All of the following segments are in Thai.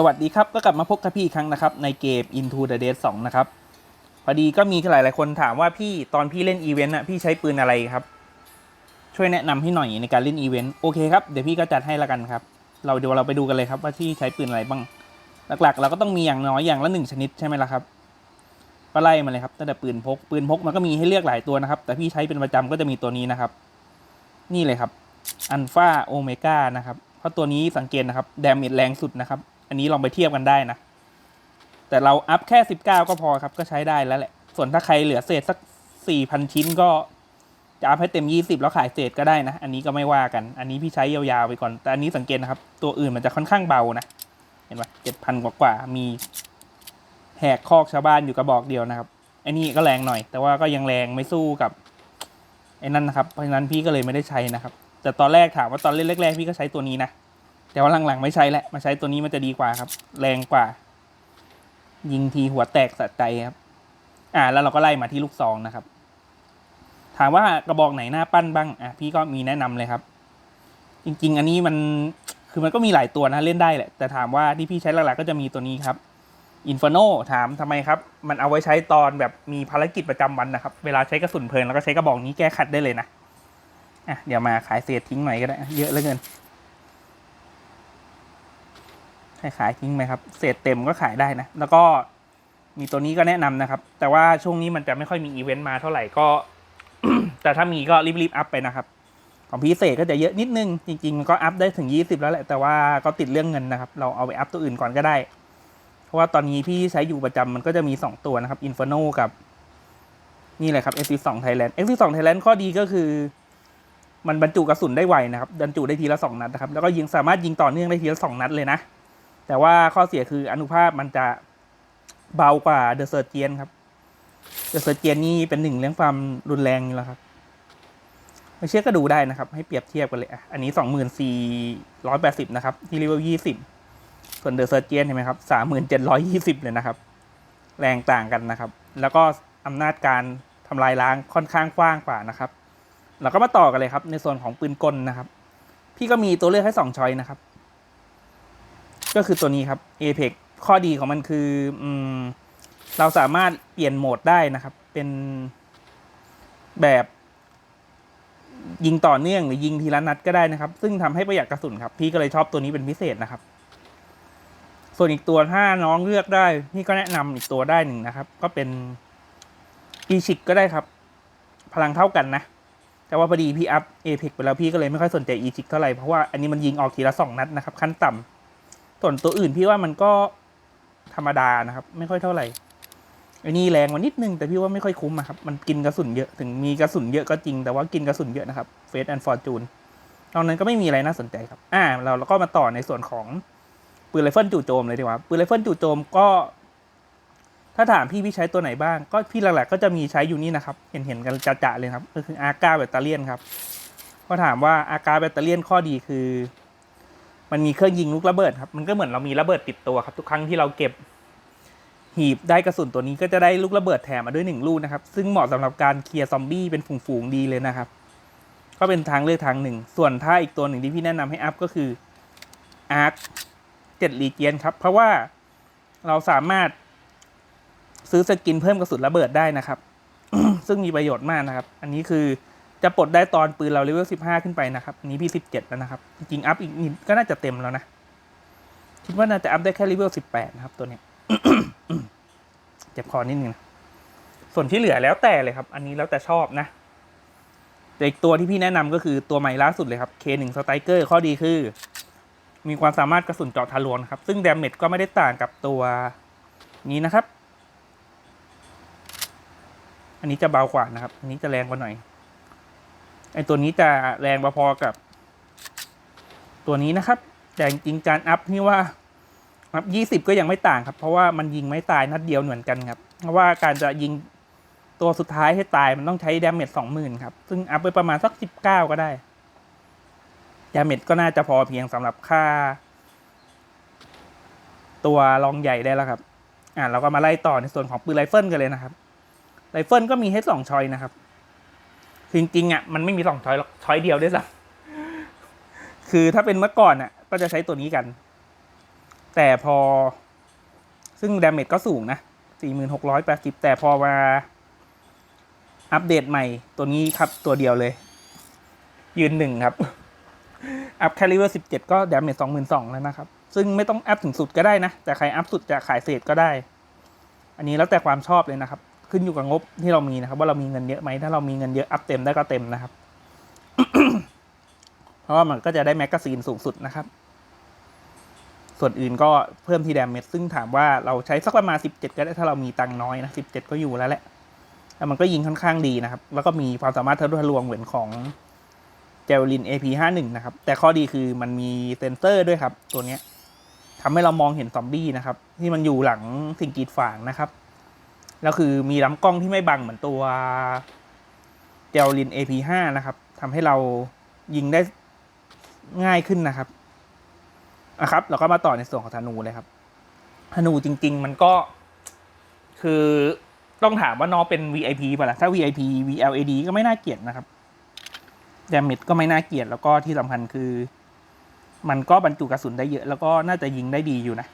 สวัสดีครับ ก็กลับมาพบกับพี่อีกครั้งนะครับ ในเกม Into the Dead 2 นะครับ พอดีก็มีหลายๆคนถามว่าพี่ตอนพี่เล่นอีเวนต์นะพี่ใช้ปืนอะไรครับ ช่วยแนะนำให้หน่อยในการเล่นอีเวนต์โอเคครับ เดี๋ยวพี่ก็จัดให้ละกันครับ เราเดี๋ยวเราไปดูกันเลยครับว่าที่ใช้ปืนอะไรบ้าง หลักๆ เราก็ต้องมีอย่างน้อยอย่างละหนึ่งชนิดใช่ไหมล่ะครับก็ไล่มาเลยครับตั้งแต่ปืนพกปืนพกมันก็มีให้เลือกหลายตัวนะครับ แต่พี่ใช้เป็นประจำก็จะมีตัวนี้นะครับ นี่เลยครับอันฟาโอเมก้านะครับเพราะตัวนี้สังเกตนะครับแดาเมจแรงสุดนะครับ อันนี้ลองไปเทียบกันได้นะ แต่เราอัพแค่ 19 ก็พอครับ ก็ใช้ได้แล้วแหละ ส่วนถ้าใครเหลือเศษสัก 4,000 ชิ้นก็จะอัพให้เต็ม 20 แล้วขายเศษก็ได้นะ อันนี้ก็ไม่ว่ากัน อันนี้พี่ใช้ยาวๆไปก่อน แต่อันนี้สังเกตนะครับ ตัวอื่นมันจะค่อนข้างเบานะ เห็นปะ7,000กว่าๆ มีแหกคอกชาวบ้านอยู่กระบอกเดียวนะครับ อันนี้ก็แรงหน่อย แต่ว่าก็ยังแรงไม่สู้กับไอ้นั่นนะครับ เพราะฉะนั้นพี่ก็เลยไม่ได้ใช้นะครับ แต่ตอนแรกถามว่าตอนเล่นแรกๆพี่ก็ใช้ตัวนี้นะ แต่ว่าหลังๆไม่ใช้แล้วมาใช้ตัวนี้มันจะดีกว่าครับ แรงกว่า ยิงทีหัวแตกสะใจครับ อ่า แล้วเราก็ไล่มาที่ลูกซองนะครับ ถามว่ากระบอกไหนหน้าปั้นบ้างอะพี่ก็มีแนะนำเลยครับ จริง ๆ อันนี้มันคือมันก็มีหลายตัวนะเล่นได้แหละ แต่ถามว่าที่พี่ใช้หลักๆก็จะมีตัวนี้ครับอินฟ r โนถามทำไมครับ มันเอาไว้ใช้ตอนแบบมีภารกิจประจำวันนะครับ เวลาใช้กระสุนเพลิงแล้วก็ใช้กระบอกนี้แก้ขัดได้เลยนะอะเดี๋ยวมาขายเศษทิ้งหน่อยก็ได้ เยอะเหลือเกิน ให้ขายทิ้งไหมครับ เศษเต็มก็ขายได้นะ แล้วก็มีตัวนี้ก็แนะนำนะครับ แต่ว่าช่วงนี้มันจะไม่ค่อยมีอีเวนต์มาเท่าไหร่ก็ แต่ถ้ามีก็รีบๆอัพไปนะครับ ของพิเศษก็จะเยอะนิดนึง จริงๆมันก็อัพได้ถึง 20 แล้วแหละ แต่ว่าก็ติดเรื่องเงินนะครับ เราเอาไปอัพตัวอื่นก่อนก็ได้ เพราะว่าตอนนี้พี่ใช้อยู่ประจำมันก็จะมี 2 ตัวนะครับ Inferno กับนี่แหละครับ XP2 Thailand XP2 Thailand ข้อดีก็คือ มันบรรจุกระสุนได้ไวนะครับ บรรจุได้ทีละสองนัดนะครับ แล้วก็ยิงสามารถยิงต่อเนื่องได้ทีละสองนัดเลยนะ แต่ว่าข้อเสียคืออนุภาพมันจะเบากว่าเดอะเซอร์เจียนครับเดอะเซอร์เจียนนี่เป็นหนึ่งเรื่องความรุนแรงอยู่แล้วครับไม่เชื่อก็ดูได้นะครับ ให้เปรียบเทียบกันเลยอะอันนี้สองหมื่นสี่ร้อยแปดสิบนะครับ ที่เรียกว่ายี่สิบส่วนเดอะเซอร์เจียนเห็นไหมครับสามหมื่นเจ็ดร้อยยี่สิบเลยนะครับ แรงต่างกันนะครับ แล้วก็อำนาจการทำลายล้างค่อนข้างกว้างกว่านะครับเราก็มาต่อกันเลยครับ ในส่วนของปืนกลนะครับ พี่ก็มีตัวเลือกให้สองช้อยนะครับ ก็คือตัวนี้ครับ Apex ข้อดีของมันคืออืมเราสามารถเปลี่ยนโหมดได้นะครับ เป็นแบบยิงต่อเนื่องหรือยิงทีละนัดก็ได้นะครับ ซึ่งทำให้ประหยัดกระสุนครับ พี่ก็เลยชอบตัวนี้เป็นพิเศษนะครับ ส่วนอีกตัวถ้าน้องเลือกได้ พี่ก็แนะนำอีกตัวได้หนึ่งนะครับ ก็เป็นอีชิกก็ได้ครับ พลังเท่ากันนะ แต่ว่าพอดีพี่อัพเอพิกไปแล้วพี่ก็เลยไม่ค่อยสนใจอีชิกเท่าไหร่เพราะว่าอันนี้มันยิงออกทีละสองนัดนะครับ ขั้นต่ำ ส่วนตัวอื่นพี่ว่ามันก็ธรรมดานะครับ ไม่ค่อยเท่าไหร่ไอ้นี่แรงกว่านิดนึงแต่พี่ว่าไม่ค่อยคุ้มอะครับมันกินกระสุนเยอะถึงมีกระสุนเยอะก็จริงแต่ว่ากินกระสุนเยอะนะครับเฟสแอนด์ฟอร์จูนตอนนั้นก็ไม่มีอะไรน่าสนใจครับอ่าเราเราก็มาต่อในส่วนของปืนไรเฟิลจู่โจมเลยดีกว่าปืนไรเฟิลจู่โจมก็ ถ้าถามพี่พี่ใช้ตัวไหนบ้าง ก็พี่หลักๆก็จะมีใช้อยู่นี่นะครับ เห็นเห็นกันจะๆเลยครับก็คืออาร์กาแบตเตอรี่ยนครับก็ถามว่าอาร์กาแบตเตอรี่ยนข้อดีคือ มันมีเครื่องยิงลูกระเบิดครับมันก็เหมือนเรามีระเบิดติดตัวครับ ทุกครั้งที่เราเก็บหีบได้กระสุนตัวนี้ก็จะได้ลูกระเบิดแถมมาด้วยหนึ่งลูกนะครับ ซึ่งเหมาะสำหรับการเคลียร์ซอมบี้เป็นฝูงๆดีเลยนะครับ ก็เป็นทางเลือกทางหนึ่ง ส่วนถ้าอีกตัวหนึ่งที่พี่แนะนำให้อัพก็คืออาร์คเจ็ดลีเจียนครับ เพราะว่าเราสามารถซื้อสกินเพิ่มกระสุนระเบิดได้นะครับ ซึ่งมีประโยชน์มากนะครับ อันนี้คือ จะปลดได้ตอนปืนเราเลเวลสิบห้าขึ้นไปนะครับนี้พี่สิบเจ็ดแล้วนะครับ จริงอัพอีกนิดก็น่าจะเต็มแล้วนะ คิดว่าน่าจะอัพได้แค่เลเวลสิบแปดนะครับ ตัวเนี้ยเจ็บคอนิดนึงนะส่วนที่เหลือแล้วแต่เลยครับ อันนี้แล้วแต่ชอบนะแต่อีกตัวที่พี่แนะนำก็คือตัวใหม่ล่าสุดเลยครับ K1 Striker ข้อดีคือ มีความสามารถกระสุนเจาะทะลวงครับ ซึ่งดาเมจก็ไม่ได้ต่างกับตัวนี้นะครับ อันนี้จะเบากว่านะครับ อันนี้จะแรงกว่าหน่อย ไอตัวนี้จะแรงพอๆกับ ตัวนี้นะครับ แต่จริงการอัพนี่ว่าอัพยี่สิบก็ยังไม่ต่างครับ เพราะว่ามันยิงไม่ตายนัดเดียวเหมือนกันครับ เพราะว่าการจะยิงตัวสุดท้ายให้ตายมันต้องใช้ดาเมจสองหมื่นครับ ซึ่งอัพไปประมาณสักสิบเก้าก็ได้ดาเมจก็น่าจะพอเพียงสำหรับค่า ตัวรองใหญ่ได้แล้วครับ อ่าเราก็มาไล่ต่อในส่วนของปืนไรเฟิลกันเลยนะครับ ไรเฟิลก็มีให้สองชอยนะครับ จริงๆอะมันไม่มีสองช้อยหรอยเดียวด้วยซ้ำคือถ้าเป็นเมื่อก่อนอะ ก็จะใช้ตัวนี้กัน แต่พอ ซึ่งดาเมจก็สูงนะ4680แปดสิบแต่พอมาอัปเดตใหม่ตัวนี้ครับตัวเดียวเลย ยืนหนึ่งครับ อัพแคลิเวอร์17ก็ดาเมจ22,000แล้วนะครับ ซึ่งไม่ต้องอัพถึงสุดก็ได้นะ แต่ใครอัพสุดจะขายเศษก็ได้ อันนี้แล้วแต่ความชอบเลยนะครับ ขึ้นอยู่กับงบที่เรามีนะครับ ว่าเรามีเงินเยอะไหมถ้าเรามีเงินเยอะอัพเต็มได้ก็เต็มนะครับ เพราะว่ามันก็จะได้แมกกาซีนสูงสุดนะครับ ส่วนอื่นก็เพิ่มที่ดาเมจซึ่งถามว่าเราใช้สักประมาณ 17 ก็ได้ถ้าเรามีตังน้อยนะ17 ก็อยู่แล้วแหละแล้วมันก็ยิงค่อนข้างดีนะครับ แล้วก็มีความสามารถทะลุทะลวงเหมือนของเจลลิน AP51 นะครับ แต่ข้อดีคือมันมีเซนเซอร์ด้วยครับ ตัวเนี้ยทำให้เรามองเห็นซอมบี้นะครับ ที่มันอยู่หลังสิ่งกีดขวางนะครับ แล้วคือมีลำกล้องที่ไม่บังเหมือนตัวเจลลิน AP5 นะครับทำให้เรายิงได้ง่ายขึ้นนะครับนะครับ เราก็มาต่อในส่วนของธนูเลยครับธนูจริง ๆ มันก็คือต้องถามว่าน้องเป็น VIP ป่ะล่ะถ้า VIP VLAD ก็ไม่น่าเกลียดนะครับดาเมจก็ไม่น่าเกลียดแล้วก็ที่สำคัญคือ มันก็บรรจุกระสุนได้เยอะ แล้วก็น่าจะยิงได้ดีอยู่นะ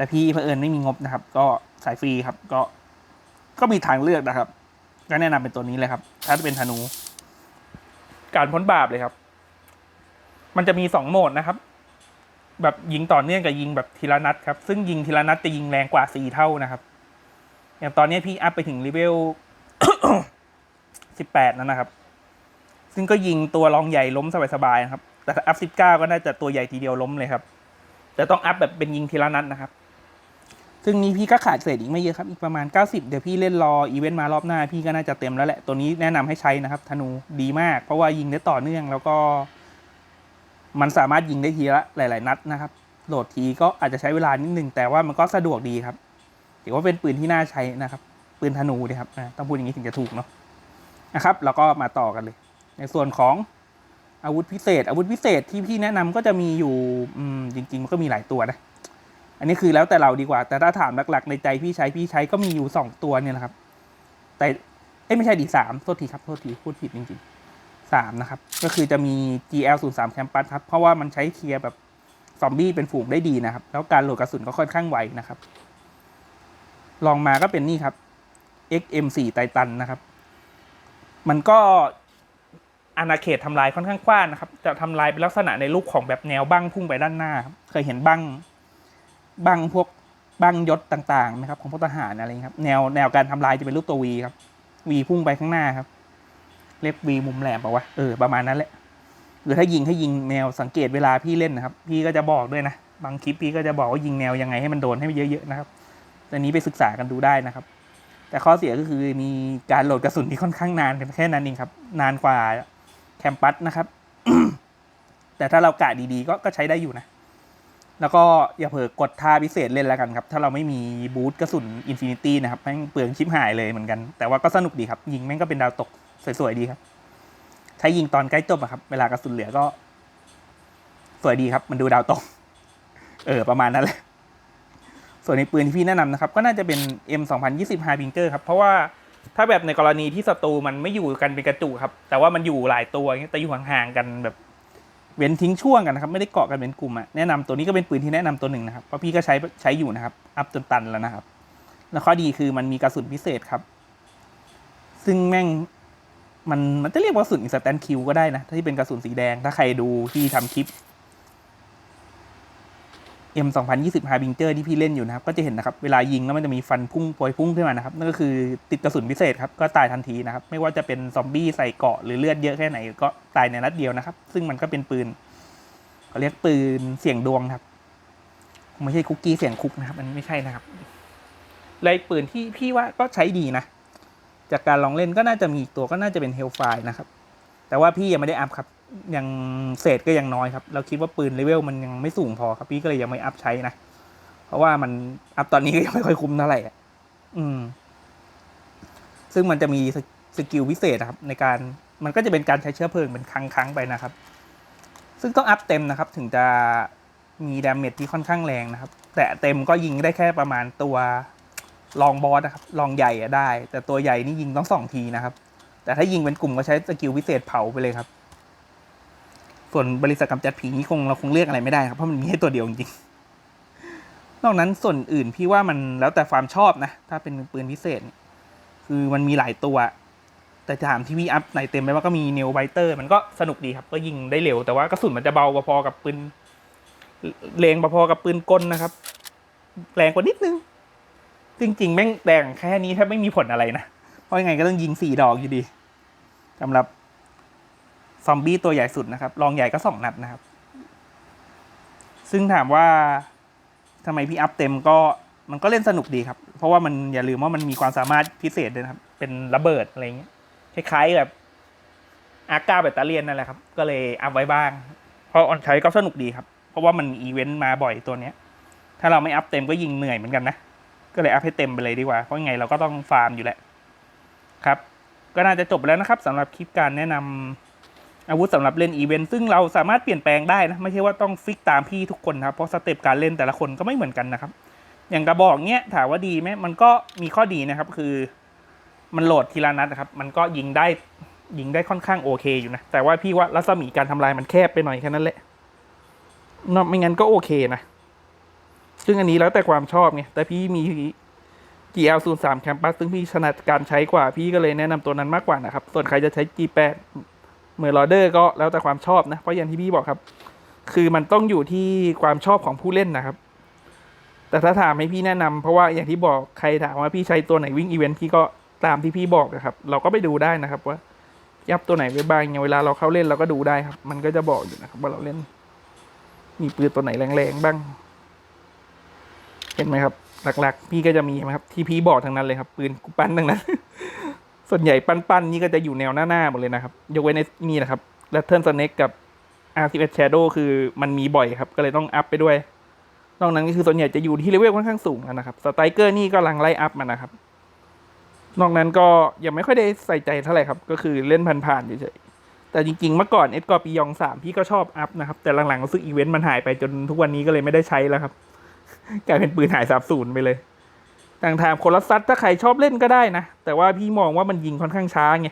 แต่พี่เผอิญไม่มีงบนะครับ ก็สายฟรีครับ ก็ก็มีทางเลือกนะครับ ก็แนะนำเป็นตัวนี้เลยครับ ถ้าเป็นธนู การพ้นบาปเลยครับ มันจะมีสองโหมดนะครับ แบบยิงต่อเนื่องกับยิงแบบทีละนัดครับ ซึ่งยิงทีละนัดจะยิงแรงกว่าสี่เท่านะครับ อย่างตอนนี้พี่อัพไปถึงเลเวลสิบแปดนั่นนะครับ ซึ่งก็ยิงตัวรองใหญ่ล้มสบายๆนะครับ แต่ถ้าอัพสิบเก้าก็น่าจะตัวใหญ่ทีเดียวล้มเลยครับ แต่ต้องอัพแบบเป็นยิงทีละนัดนะครับ ซึ่งนี้พี่ก็ขาดเศษอีกไม่เยอะครับ อีกประมาณ 90 เดี๋ยวพี่เล่นรออีเวนต์มารอบหน้า พี่ก็น่าจะเต็มแล้วแหละ ตัวนี้แนะนำให้ใช้นะครับ ธนูดีมาก เพราะว่ายิงได้ต่อเนื่องแล้วก็ มันสามารถยิงได้ทีละหลาย ๆ นัดนะครับ โหลดทีก็อาจจะใช้เวลานิดนึงแต่ว่ามันก็สะดวกดีครับถือว่าเป็นปืนที่น่าใช้นะครับ ปืนธนูดีครับต้องพูดอย่างนี้ถึงจะถูกเนาะนะครับแล้วก็มาต่อกันเลย ในส่วนของอาวุธพิเศษ อาวุธพิเศษที่พี่แนะนำก็จะมีอยู่จริง ๆ มันก็มีหลายตัวนะ อันนี้คือแล้วแต่เราดีกว่า แต่ถ้าถามหลัก ๆ ในใจพี่ใช้พี่ใช้ก็มีอยู่สองตัวเนี่ยนะครับ แต่เอ้ไม่ใช่ดีสามโทษทีครับโทษทีพูดผิดจริงๆสามนะครับ ก็คือจะมี GL 0 3 Campus ครับ เพราะว่ามันใช้เคลียร์แบบซอมบี้เป็นฝูงได้ดีนะครับ แล้วการโหลดกระสุนก็ค่อนข้างไวนะครับ ลองมาก็เป็นนี่ครับ XM4 ไททันนะครับ มันก็อาณาเขตทำลายค่อนข้างกว้างนะครับ จะทำลายเป็นลักษณะในรูปของแบบแนวบั้งพุ่งไปด้านหน้าครับเคยเห็นบั้ง บังพวกบังยศต่างๆไหมครับของพวกทหารอะไรอย่างนี้ครับ แนวแนวการทำลายจะเป็นรูปตัววีครับวีพุ่งไปข้างหน้าครับเรียกวีมุมแหลมบอกว่าเออประมาณนั้นแหละหรือถ้ายิงให้ยิงแนวสังเกตเวลาพี่เล่นนะครับ พี่ก็จะบอกด้วยนะบางคลิปพี่ก็จะบอกว่ายิงแนวยังไงให้มันโดนให้มันเยอะๆนะครับอันนี้ไปศึกษากันดูได้นะครับ แต่ข้อเสียก็คือมีการโหลดกระสุนที่ค่อนข้างนานแค่นั้นเองครับ นานกว่าแคมปัสนะครับ แต่ถ้าเรากะดีๆก็ก็ใช้ได้อยู่นะ แล้วก็อย่าเผลอกดท่าพิเศษเล่นแล้วกันครับ ถ้าเราไม่มีบูทกระสุนอินฟินิตี้นะครับแม่งเปลืองชิปหายเลยเหมือนกัน แต่ว่าก็สนุกดีครับ ยิงแม่งก็เป็นดาวตกสวยๆดีครับ ใช้ยิงตอนใกล้จบอะครับ เวลากระสุนเหลือก็ สวยดีครับ มันดูดาวตก เออ ประมาณนั้นแหละ ส่วนในปืนที่พี่แนะนำนะครับ ก็น่าจะเป็น M 2 0 2 0 High Pinker ครับ เพราะว่าถ้าแบบในกรณีที่ศัตรูมันไม่อยู่กันเป็นกระจุกครับ แต่ว่ามันอยู่หลายตัวอย่างนี้แต่อยู่ห่างๆกันแบบ เว้นทิ้งช่วงกันนะครับไม่ได้เกาะกันเป็นกลุ่มอะแนะนำตัวนี้ก็เป็นปืนที่แนะนำตัวหนึ่งนะครับเพราะพี่ก็ใช้ใช้อยู่นะครับอัพจนตันแล้วนะครับ แล้วข้อดีคือมันมีกระสุนพิเศษครับ ซึ่งแม่งมันมันจะเรียกว่ากระสุนอินสแตนคิวก็ได้นะที่เป็นกระสุนสีแดงถ้าใครดูที่ทำคลิป M 2 0 2 0 h a r b i n g e r ที่พี่เล่นอยู่นะครับ ก็จะเห็นนะครับ เวลายิงแล้วมันจะมีฟันพุ่งปวยพุ่งขึ้นมานะครับ นั่นก็คือติดกระสุนพิเศษครับ ก็ตายทันทีนะครับ ไม่ว่าจะเป็นซอมบี้ใส่เกาะหรือเลือดเยอะแค่ไหน ก็ตายในนัดเดียวนะครับ ซึ่งมันก็เป็นปืนเขาเรียกปืนเสียงดวงครับ ไม่ใช่คุกกี้เสียงคุกนะครับอันนี้ไม่ใช่นะครับเลยปืนที่พี่ว่าก็ใช้ดีนะ จากการลองเล่นก็น่าจะมีอีกตัวก็น่าจะเป็นเฮลไฟนะครับ แต่ว่าพี่ยังไม่ได้อัพครับ ยังเศษก็ยังน้อยครับ เราคิดว่าปืนเลเวลมันยังไม่สูงพอครับ พี่ก็เลยยังไม่อัพใช้นะ เพราะว่ามันอัพตอนนี้ก็ยังไม่ค่อยคุ้มเท่าไหร่อะอืม ซึ่งมันจะมีสกิลพิเศษครับ ในการมันก็จะเป็นการใช้เชื้อเพลิงเป็นครั้งครั้งๆไปนะครับ ซึ่งต้องอัพเต็มนะครับ ถึงจะมีดาเมจที่ค่อนข้างแรงนะครับ แต่เต็มก็ยิงได้แค่ประมาณตัวลองบอสนะครับลองใหญ่อะได้ แต่ตัวใหญ่นี่ยิงต้องสองทีนะครับ แต่ถ้ายิงเป็นกลุ่มก็ใช้สกิลพิเศษเผาไปเลยครับ ส่วนบริษัทกำจัดผีนี่คงเราคงเรียกอะไรไม่ได้ครับเพราะมันมีแค่ตัวเดียวจริงนอกนั้นส่วนอื่นพี่ว่ามันแล้วแต่ความชอบนะ ถ้าเป็นปืนพิเศษ คือมันมีหลายตัว แต่ถามที่พี่อัพไหนเต็มไหมว่าก็มีเนวไบเตอร์ มันก็สนุกดีครับ ก็ยิงได้เร็ว แต่ว่ากระสุนมันจะเบาพอๆกับปืนแรงพอๆกับปืนกลนะครับ แรงกว่านิดนึง จริงๆ แม่งแรงแค่นี้แทบไม่มีผลอะไรนะ เพราะยังไงก็ต้องยิงสี่ดอกอยู่ดีสำหรับ อมบี้ตัวใหญ่สุดนะครับ รองใหญ่ก็สองนัดนะครับ ซึ่งถามว่าทำไมพี่อัพเต็มก็มันก็เล่นสนุกดีครับ เพราะว่ามันอย่าลืมว่ามันมีความสามารถพิเศษด้วยนะครับ เป็นระเบิดอะไรเงี้ยคล้ายๆแบบอากาแบตเตอเลียนนั่นแหละครับ ก็เลยอัพไว้บ้าง เพราะออนใช้ก็สนุกดีครับ เพราะว่ามันอีเวนต์มาบ่อยตัวเนี้ย ถ้าเราไม่อัพเต็มก็ยิงเหนื่อยเหมือนกันนะ ก็เลยอัพให้เต็มไปเลยดีกว่า เพราะยังไงเราก็ต้องฟาร์มอยู่แหละครับ ก็น่าจะจบแล้วนะครับสำหรับคลิปการแนะนำ อาวุธสำหรับเล่นอีเวนต์ซึ่งเราสามารถเปลี่ยนแปลงได้นะ ไม่ใช่ว่าต้องฟิกตามพี่ทุกคนนะครับ เพราะสเต็ปการเล่นแต่ละคนก็ไม่เหมือนกันนะครับ อย่างกระบอกเนี้ยถามว่าดีไหมมันก็มีข้อดีนะครับ คือมันโหลดทีละนัดนะครับ มันก็ยิงได้ยิงได้ค่อนข้างโอเคอยู่นะ แต่ว่าพี่ว่ารัศมีการทำลายมันแคบไปหน่อยแค่นั้นแหละนอกไม่งั้นก็โอเคนะ ซึ่งอันนี้แล้วแต่ความชอบไง แต่พี่มี GL03 Campus ซึ่งพี่ถนัดการใช้กว่า พี่ก็เลยแนะนำตัวนั้นมากกว่านะครับ ส่วนใครจะใช้ G8 เมอร์ลอเดอร์ก็แล้วแต่ความชอบนะ เพราะอย่างที่พี่บอกครับ คือมันต้องอยู่ที่ความชอบของผู้เล่นนะครับ แต่ถ้าถามให้พี่แนะนำเพราะว่าอย่างที่บอกใครถามว่าพี่ใช้ตัวไหนวิ่งอีเวนต์พี่ก็ตามที่พี่บอกนะครับ เราก็ไปดูได้นะครับว่ายับตัวไหนไว้บ้างอย่างเวลาเราเข้าเล่นเราก็ดูได้ครับ มันก็จะบอกอยู่นะครับ ว่าเราเล่น มีปืนตัวไหนแรงๆบ้าง เห็นไหมครับ หลักๆ พี่ก็จะมีนะครับ ที่พี่บอกทั้งนั้นเลยครับ ปืนกูปั้นทั้งนั้น ส่วนใหญ่ปั้นๆนี่ก็จะอยู่แนวหน้าๆหมดเลยนะครับ ยกเว้นในนี่นะครับแ a เทิร์นสเน็กกับ R11 Shadow คือมันมีบ่อยครับ ก็เลยต้องอัพไปด้วย นอกนั้นก็คือส่วนใหญ่จะอยู่ที่เลเวลค่อนข้างสูงนะครับ สไตรเกอร์นี่ก็ลังไล่อัพมานะครับ นอกนั้นก็ยังไม่ค่อยได้ใส่ใจเท่าไหร่ครับ ก็คือเล่นผ่านๆเฉยๆ แต่จริงๆ เมื่อก่อนเอสกอปียองสามพี่ก็ชอบอัพนะครับ แต่หลังๆรู้สึกอีเวนต์มันหายไปจนทุกวันนี้ก็เลยไม่ได้ใช้แล้วครับ กลายเป็นปืนหายสาบสูญไปเลย ต่างถามโคลัสซัสถ้าใครชอบเล่นก็ได้นะ แต่ว่าพี่มองว่ามันยิงค่อนข้างช้าไง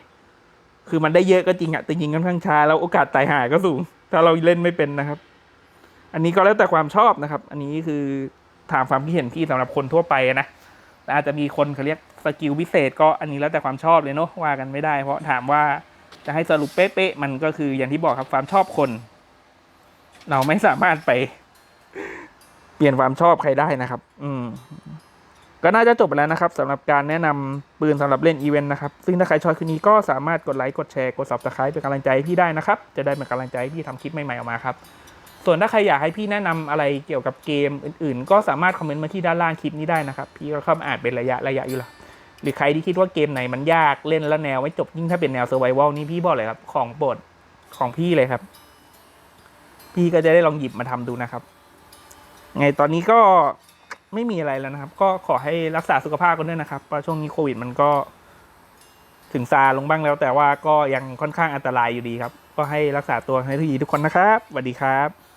คือมันได้เยอะก็จริงอะแต่ยิงค่อนข้างช้าแล้วโอกาสตายหายก็สูง ถ้าเราเล่นไม่เป็นนะครับ อันนี้ก็แล้วแต่ความชอบนะครับ อันนี้คือถามความคิดเห็นพี่สำหรับคนทั่วไปนะแต่อาจจะมีคนเขาเรียกสกิลพิเศษ ก็อันนี้แล้วแต่ความชอบเลยเนาะว่ากันไม่ได้ เพราะถามว่าจะให้สรุปเป๊ะๆมันก็คืออย่างที่บอกครับความชอบคน เราไม่สามารถไป เปลี่ยนความชอบใครได้นะครับ อืม ก็น่าจะจบไปแล้วนะครับสำหรับการแนะนำปืนสำหรับเล่นอีเวนต์นะครับ ซึ่งถ้าใครชอบคลิปนี้ก็สามารถกดไลค์กดแชร์กด subscribe เป็นกำลังใจให้พี่ได้นะครับ จะได้เป็นกำลังใจให้พี่ทำคลิปใหม่ๆออกมาครับ ส่วนถ้าใครอยากให้พี่แนะนำอะไรเกี่ยวกับเกมอื่นๆ ก็สามารถคอมเมนต์มาที่ด้านล่างคลิปนี้ได้นะครับ พี่ก็เข้ามาอ่านเป็นระยะระยะอยู่ล้วหรือใครที่คิดว่าเกมไหนมันยากเล่นแล้วแนวไม่จบยิ่งถ้าเป็นแนว survival นี่พี่บอกเลยครับของโปรดของพี่เลยครับ พี่ก็จะได้ลองหยิบมาทำดูนะครับ ไงตอนนี้ก็ ไม่มีอะไรแล้วนะครับ ก็ขอให้รักษาสุขภาพกันด้วยนะครับเพราะช่วงนี้โควิดมันก็ถึงซาลงบ้างแล้ว แต่ว่าก็ยังค่อนข้างอันตรายอยู่ดีครับ ก็ให้รักษาตัวให้ดีทุกคนนะครับสวัสดีครับ